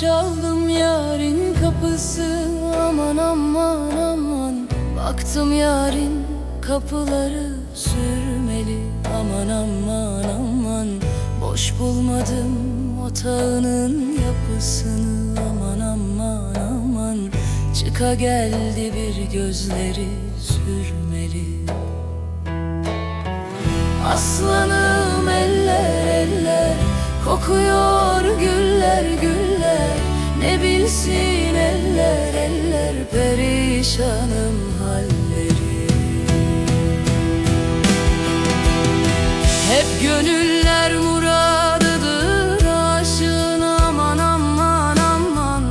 çaldım yarın kapısı. Aman aman aman. Baktım yarın kapıları sürmeli. Aman aman aman. Boş bulmadım otağının yapısını. Aman aman aman. Çıka geldi bir gözleri sürmeli. Aslanım eller eller. Kokuyor güller güller. Ne bilsin eller eller Perişanım halleri. Hep gönüller muradıdır Aşığın aman aman aman.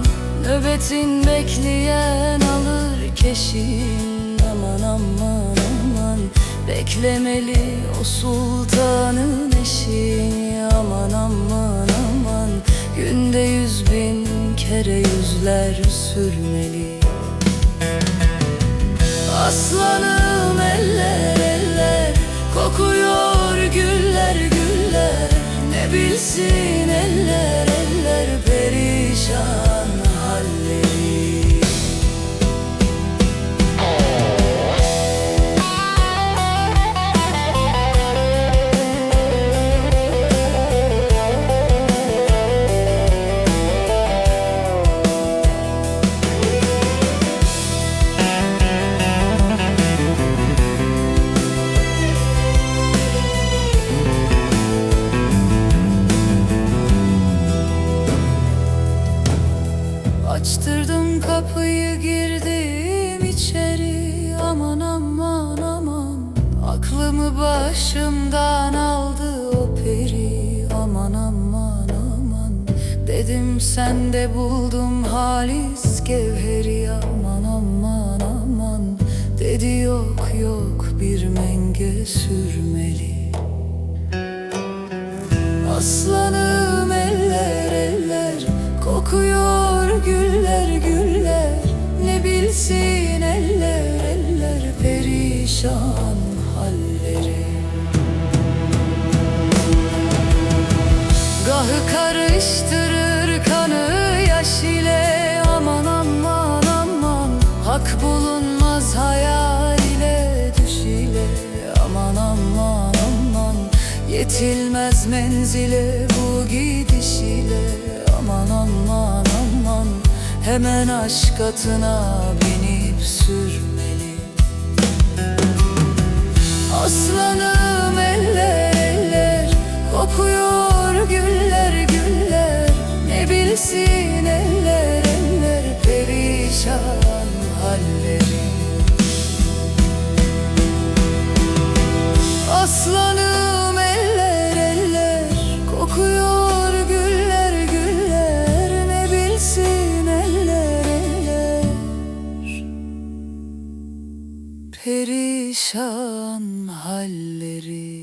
Nöbetin bekleyen alır keşin Aman aman aman. Beklemeli o sultanın eşi Aman aman kere yüzler sürmeli. Aslanım eller eller Kokuyor güller güller Ne bilsin eller Açtırdım kapıyı girdim içeri. Aman aman aman. Aklımı başımdan aldı o peri. Aman aman aman. Dedim sende buldum halis gevheri. Aman aman aman. Dedi yok yok bir menge sürmeli. Aslanım karıştırır kanı yaş ile. Aman aman aman. Hak bulunmaz hayal ile düş ile. Aman aman aman. Yetilmez menzile bu gidiş ile. Aman aman aman. Hemen aşk atına binip sürmeli. Aslanım eller eller. Kokuyor Bilsin eller eller Perişan halleri. Aslanım eller eller Kokuyor güller güller. Ne bilsin eller eller Perişan halleri